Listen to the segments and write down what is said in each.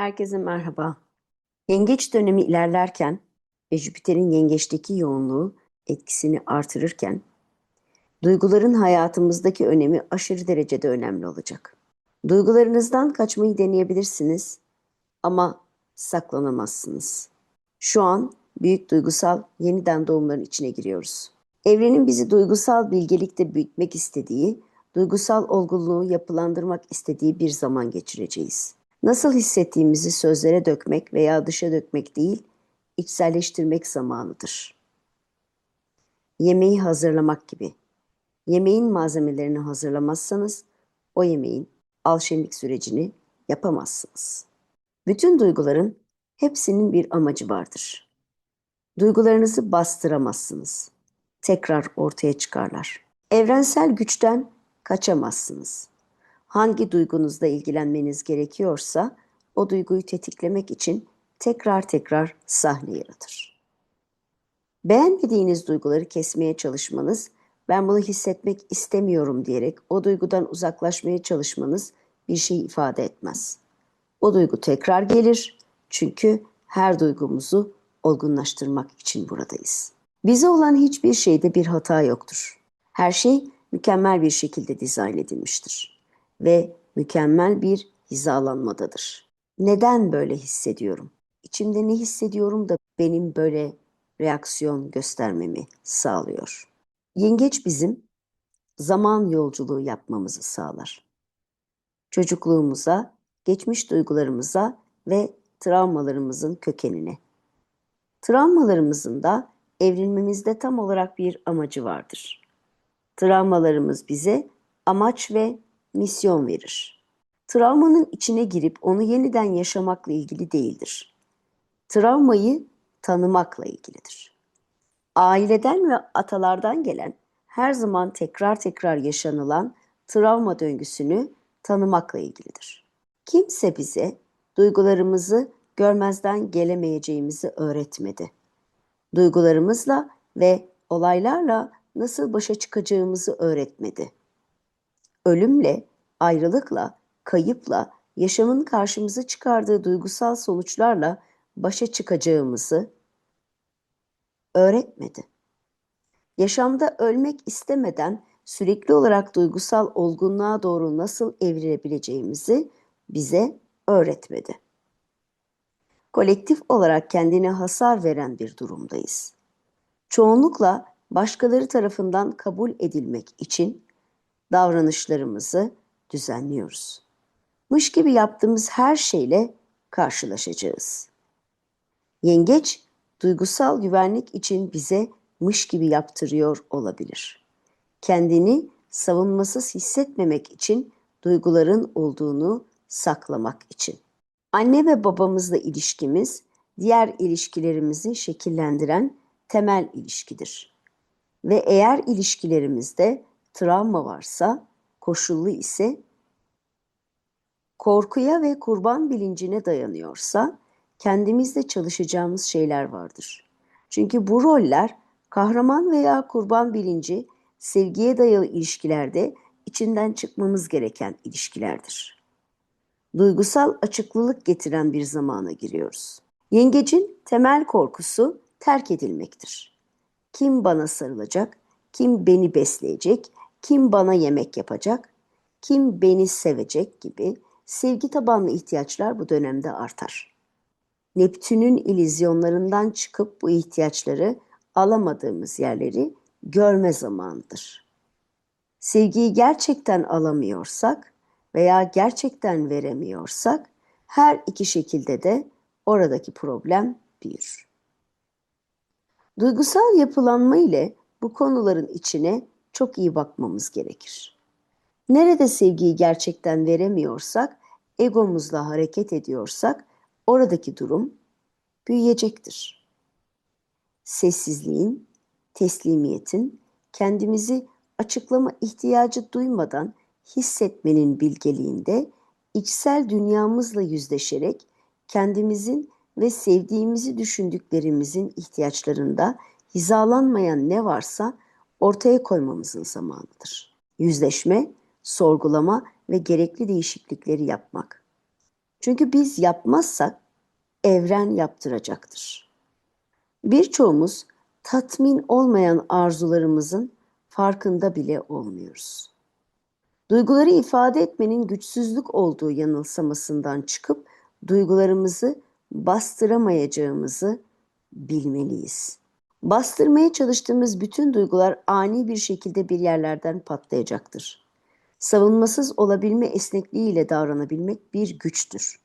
Herkese merhaba. Yengeç dönemi ilerlerken ve Jüpiter'in yengeçteki yoğunluğu etkisini artırırken duyguların hayatımızdaki önemi aşırı derecede önemli olacak. Duygularınızdan kaçmayı deneyebilirsiniz ama saklanamazsınız. Şu an büyük duygusal yeniden doğumların içine giriyoruz. Evrenin bizi duygusal bilgelikte büyütmek istediği, duygusal olgunluğu yapılandırmak istediği bir zaman geçireceğiz. Nasıl hissettiğimizi sözlere dökmek veya dışa dökmek değil, içselleştirmek zamanıdır. Yemeği hazırlamak gibi. Yemeğin malzemelerini hazırlamazsanız o yemeğin alşemik sürecini yapamazsınız. Bütün duyguların hepsinin bir amacı vardır. Duygularınızı bastıramazsınız. Tekrar ortaya çıkarlar. Evrensel güçten kaçamazsınız. Hangi duygunuzla ilgilenmeniz gerekiyorsa o duyguyu tetiklemek için tekrar tekrar sahne yaratır. Beğenmediğiniz duyguları kesmeye çalışmanız, ben bunu hissetmek istemiyorum diyerek o duygudan uzaklaşmaya çalışmanız bir şey ifade etmez. O duygu tekrar gelir çünkü her duygumuzu olgunlaştırmak için buradayız. Bize olan hiçbir şeyde bir hata yoktur. Her şey mükemmel bir şekilde dizayn edilmiştir ve mükemmel bir hizalanmadadır. Neden böyle hissediyorum? İçimde ne hissediyorum da benim böyle reaksiyon göstermemi sağlıyor. Yengeç bizim zaman yolculuğu yapmamızı sağlar. Çocukluğumuza, geçmiş duygularımıza ve travmalarımızın kökenine. Travmalarımızın da evrilmemizde tam olarak bir amacı vardır. Travmalarımız bize amaç ve misyon verir. Travmanın içine girip onu yeniden yaşamakla ilgili değildir. Travmayı tanımakla ilgilidir. Aileden ve atalardan gelen her zaman tekrar tekrar yaşanılan travma döngüsünü tanımakla ilgilidir. Kimse bize duygularımızı görmezden gelemeyeceğimizi öğretmedi. Duygularımızla ve olaylarla nasıl başa çıkacağımızı öğretmedi. Ölümle, ayrılıkla, kayıpla, yaşamın karşımıza çıkardığı duygusal sonuçlarla başa çıkacağımızı öğretmedi. Yaşamda ölmek istemeden sürekli olarak duygusal olgunluğa doğru nasıl evrilebileceğimizi bize öğretmedi. Kolektif olarak kendine hasar veren bir durumdayız. Çoğunlukla başkaları tarafından kabul edilmek için davranışlarımızı düzenliyoruz. Mış gibi yaptığımız her şeyle karşılaşacağız. Yengeç duygusal güvenlik için bize mış gibi yaptırıyor olabilir. Kendini savunmasız hissetmemek için duyguların olduğunu saklamak için. Anne ve babamızla ilişkimiz diğer ilişkilerimizi şekillendiren temel ilişkidir. Ve eğer ilişkilerimizde travma varsa, koşullu ise korkuya ve kurban bilincine dayanıyorsa kendimizde çalışacağımız şeyler vardır. Çünkü bu roller kahraman veya kurban bilinci sevgiye dayalı ilişkilerde içinden çıkmamız gereken ilişkilerdir. Duygusal açıklılık getiren bir zamana giriyoruz. Yengecin temel korkusu terk edilmektir. Kim bana sarılacak, kim beni besleyecek, kim bana yemek yapacak, kim beni sevecek gibi sevgi tabanlı ihtiyaçlar bu dönemde artar. Neptün'ün ilizyonlarından çıkıp bu ihtiyaçları alamadığımız yerleri görme zamanıdır. Sevgiyi gerçekten alamıyorsak veya gerçekten veremiyorsak her iki şekilde de oradaki problem büyür. Duygusal yapılanma ile bu konuların içine çok iyi bakmamız gerekir. Nerede sevgiyi gerçekten veremiyorsak, egomuzla hareket ediyorsak oradaki durum büyüyecektir. Sessizliğin, teslimiyetin, kendimizi açıklama ihtiyacı duymadan hissetmenin bilgeliğinde içsel dünyamızla yüzleşerek kendimizin ve sevdiğimizi düşündüklerimizin ihtiyaçlarında hizalanmayan ne varsa ortaya koymamızın zamanıdır. Yüzleşme, sorgulama ve gerekli değişiklikleri yapmak. Çünkü biz yapmazsak evren yaptıracaktır. Birçoğumuz tatmin olmayan arzularımızın farkında bile olmuyoruz. Duyguları ifade etmenin güçsüzlük olduğu yanılsamasından çıkıp duygularımızı bastıramayacağımızı bilmeliyiz. Bastırmaya çalıştığımız bütün duygular ani bir şekilde bir yerlerden patlayacaktır. Savunmasız olabilme esnekliğiyle davranabilmek bir güçtür.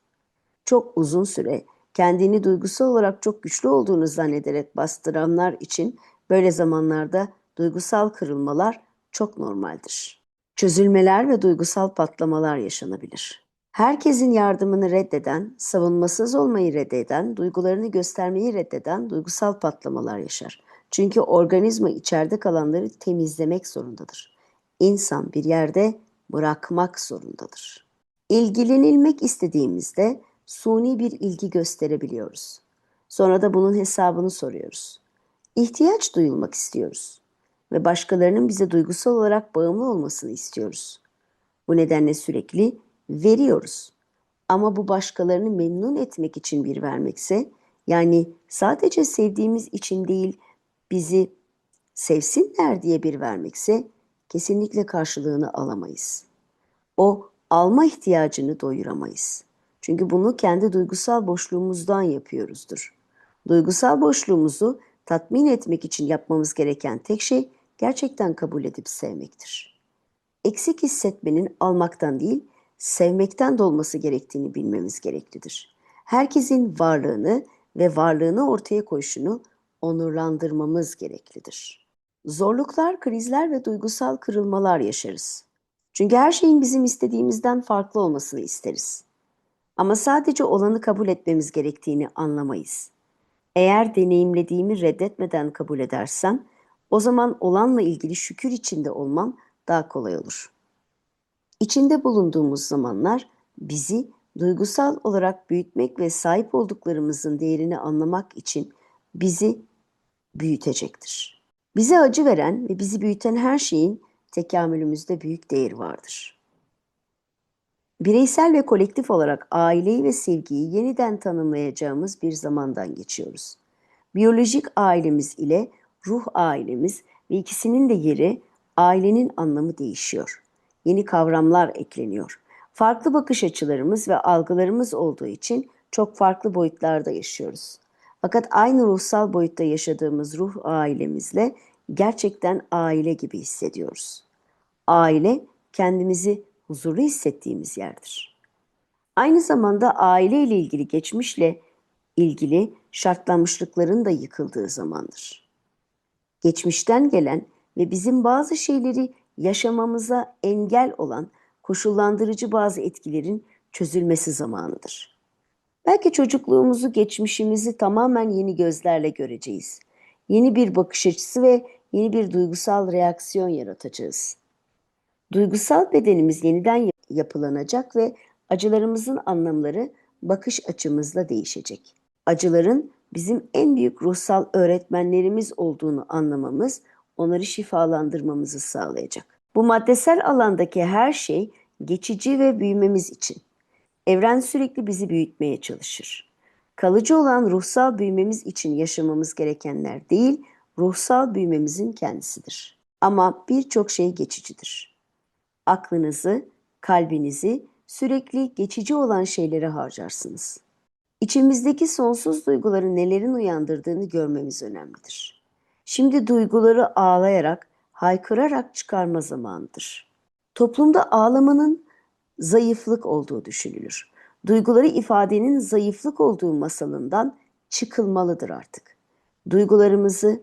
Çok uzun süre kendini duygusal olarak çok güçlü olduğunu zannederek bastıranlar için böyle zamanlarda duygusal kırılmalar çok normaldir. Çözülmeler ve duygusal patlamalar yaşanabilir. Herkesin yardımını reddeden, savunmasız olmayı reddeden, duygularını göstermeyi reddeden duygusal patlamalar yaşar. Çünkü organizma içeride kalanları temizlemek zorundadır. İnsan bir yerde bırakmak zorundadır. İlgilenilmek istediğimizde suni bir ilgi gösterebiliyoruz. Sonra da bunun hesabını soruyoruz. İhtiyaç duyulmak istiyoruz ve başkalarının bize duygusal olarak bağımlı olmasını istiyoruz. Bu nedenle sürekli veriyoruz. Ama bu başkalarını memnun etmek için bir vermekse, yani sadece sevdiğimiz için değil, bizi sevsinler diye bir vermekse kesinlikle karşılığını alamayız. O alma ihtiyacını doyuramayız. Çünkü bunu kendi duygusal boşluğumuzdan yapıyoruzdur. Duygusal boşluğumuzu tatmin etmek için yapmamız gereken tek şey gerçekten kabul edip sevmektir. Eksik hissetmenin almaktan değil, sevmekten dolması gerektiğini bilmemiz gereklidir. Herkesin varlığını ve varlığını ortaya koyuşunu onurlandırmamız gereklidir. Zorluklar, krizler ve duygusal kırılmalar yaşarız. Çünkü her şeyin bizim istediğimizden farklı olmasını isteriz. Ama sadece olanı kabul etmemiz gerektiğini anlamayız. Eğer deneyimlediğimi reddetmeden kabul edersem, o zaman olanla ilgili şükür içinde olmam daha kolay olur. İçinde bulunduğumuz zamanlar bizi duygusal olarak büyütmek ve sahip olduklarımızın değerini anlamak için bizi büyütecektir. Bize acı veren ve bizi büyüten her şeyin tekamülümüzde büyük değer vardır. Bireysel ve kolektif olarak aileyi ve sevgiyi yeniden tanımlayacağımız bir zamandan geçiyoruz. Biyolojik ailemiz ile ruh ailemiz ve ikisinin de yeri ailenin anlamı değişiyor. Yeni kavramlar ekleniyor. Farklı bakış açılarımız ve algılarımız olduğu için çok farklı boyutlarda yaşıyoruz. Fakat aynı ruhsal boyutta yaşadığımız ruh ailemizle gerçekten aile gibi hissediyoruz. Aile kendimizi huzurlu hissettiğimiz yerdir. Aynı zamanda aile ile ilgili geçmişle ilgili şartlanmışlıkların da yıkıldığı zamandır. Geçmişten gelen ve bizim bazı şeyleri yaşamamıza engel olan koşullandırıcı bazı etkilerin çözülmesi zamanıdır. Belki çocukluğumuzu, geçmişimizi tamamen yeni gözlerle göreceğiz. Yeni bir bakış açısı ve yeni bir duygusal reaksiyon yaratacağız. Duygusal bedenimiz yeniden yapılanacak ve acılarımızın anlamları bakış açımızla değişecek. Acıların bizim en büyük ruhsal öğretmenlerimiz olduğunu anlamamız onları şifalandırmamızı sağlayacak. Bu maddesel alandaki her şey geçici ve büyümemiz için. Evren sürekli bizi büyütmeye çalışır. Kalıcı olan ruhsal büyümemiz için yaşamamız gerekenler değil, ruhsal büyümemizin kendisidir. Ama birçok şey geçicidir. Aklınızı, kalbinizi sürekli geçici olan şeylere harcarsınız. İçimizdeki sonsuz duyguları nelerin uyandırdığını görmemiz önemlidir. Şimdi duyguları ağlayarak, haykırarak çıkarma zamanıdır. Toplumda ağlamanın zayıflık olduğu düşünülür. Duyguları ifadenin zayıflık olduğu masalından çıkılmalıdır artık. Duygularımızı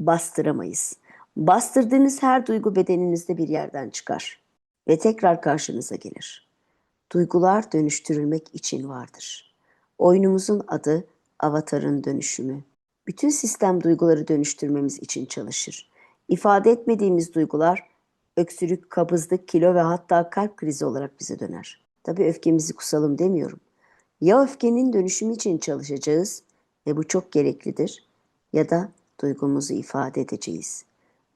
bastıramayız. Bastırdığınız her duygu bedeninizde bir yerden çıkar ve tekrar karşınıza gelir. Duygular dönüştürülmek için vardır. Oyunumuzun adı avatarın dönüşümü. Bütün sistem duyguları dönüştürmemiz için çalışır. İfade etmediğimiz duygular öksürük, kabızlık, kilo ve hatta kalp krizi olarak bize döner. Tabii öfkemizi kusalım demiyorum. Ya öfkenin dönüşümü için çalışacağız ve bu çok gereklidir ya da duygumuzu ifade edeceğiz.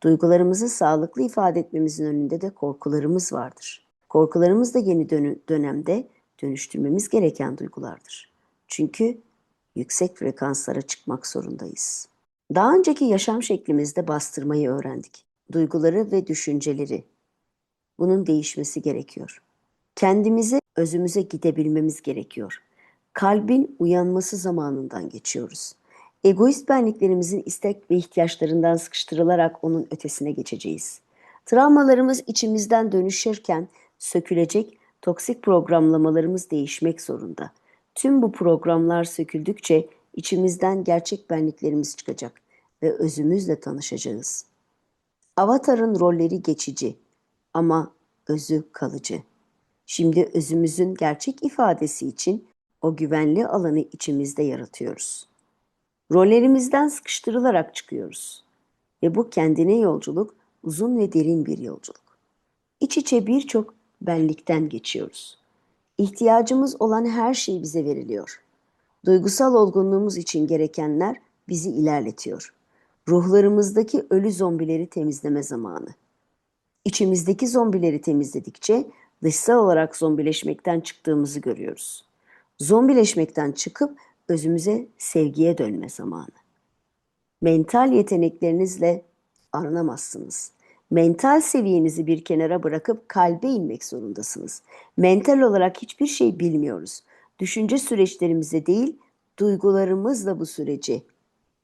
Duygularımızı sağlıklı ifade etmemizin önünde de korkularımız vardır. Korkularımız da yeni dön- dönemde dönüştürmemiz gereken duygulardır. Çünkü yüksek frekanslara çıkmak zorundayız. Daha önceki yaşam şeklimizde bastırmayı öğrendik. Duyguları ve düşünceleri. Bunun değişmesi gerekiyor. Kendimize, özümüze gidebilmemiz gerekiyor. Kalbin uyanması zamanından geçiyoruz. Egoist benliklerimizin istek ve ihtiyaçlarından sıkıştırılarak onun ötesine geçeceğiz. Travmalarımız içimizden dönüşürken sökülecek, toksik programlamalarımız değişmek zorunda. Tüm bu programlar söküldükçe içimizden gerçek benliklerimiz çıkacak ve özümüzle tanışacağız. Avatar'ın rolleri geçici ama özü kalıcı. Şimdi özümüzün gerçek ifadesi için o güvenli alanı içimizde yaratıyoruz. Rollerimizden sıkıştırılarak çıkıyoruz. Ve bu kendine yolculuk uzun ve derin bir yolculuk. İç içe birçok benlikten geçiyoruz. İhtiyacımız olan her şey bize veriliyor. Duygusal olgunluğumuz için gerekenler bizi ilerletiyor. Ruhlarımızdaki ölü zombileri temizleme zamanı. İçimizdeki zombileri temizledikçe dışsal olarak zombileşmekten çıktığımızı görüyoruz. Zombileşmekten çıkıp özümüze sevgiye dönme zamanı. Mental yeteneklerinizle aranamazsınız. Mental seviyenizi bir kenara bırakıp kalbe inmek zorundasınız. Mental olarak hiçbir şey bilmiyoruz. Düşünce süreçlerimizde değil, duygularımızla bu süreci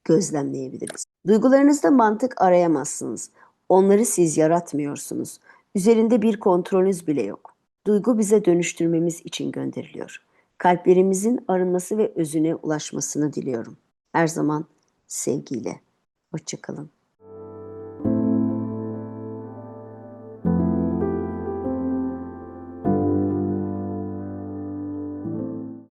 gözlemleyebiliriz. Duygularınızda mantık arayamazsınız. Onları siz yaratmıyorsunuz. Üzerinde bir kontrolünüz bile yok. Duygu bize dönüştürmemiz için gönderiliyor. Kalplerimizin arınması ve özüne ulaşmasını diliyorum. Her zaman sevgiyle. Hoşçakalın.